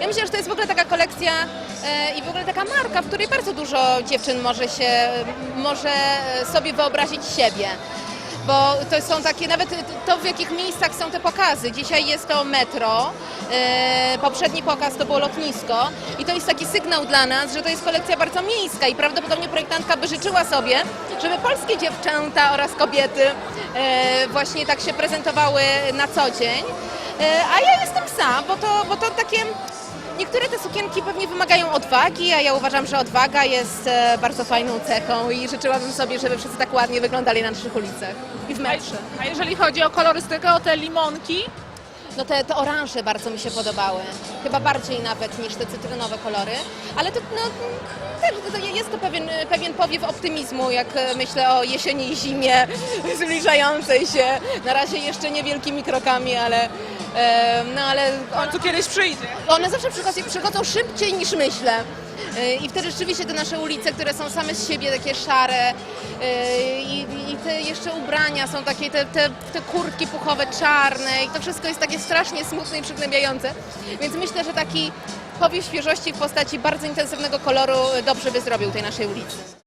Ja myślę, że to jest w ogóle taka kolekcja e, i w ogóle taka marka, w której bardzo dużo dziewczyn może się, może sobie wyobrazić siebie. Bo to są takie, nawet to w jakich miejscach są te pokazy. Dzisiaj jest to metro, e, poprzedni pokaz to było lotnisko i to jest taki sygnał dla nas, że to jest kolekcja bardzo miejska i prawdopodobnie projektantka by życzyła sobie, żeby polskie dziewczęta oraz kobiety e, właśnie tak się prezentowały na co dzień. E, A ja jestem za, bo to, bo to takie. Niektóre te sukienki pewnie wymagają odwagi, a ja uważam, że odwaga jest e, bardzo fajną cechą i życzyłabym sobie, żeby wszyscy tak ładnie wyglądali na naszych ulicach i w metrze. A jeżeli chodzi o kolorystykę, o te limonki, No te, te oranże bardzo mi się podobały. Chyba bardziej nawet niż te cytrynowe kolory. Ale to no, też to jest to pewien, pewien powiew optymizmu, jak e, myślę o jesieni i zimie zbliżającej się. Na razie jeszcze niewielkimi krokami, ale, no, ale w końcu kiedyś przyjdzie. one zawsze przychodzą, przychodzą szybciej niż myślę. Yy, I wtedy rzeczywiście te nasze ulice, które są same z siebie takie szare yy, i, i te jeszcze ubrania są takie, te, te, te kurtki puchowe czarne i to wszystko jest takie strasznie smutne i przygnębiające. Więc myślę, że taki powiew świeżości w postaci bardzo intensywnego koloru dobrze by zrobił tej naszej ulicy.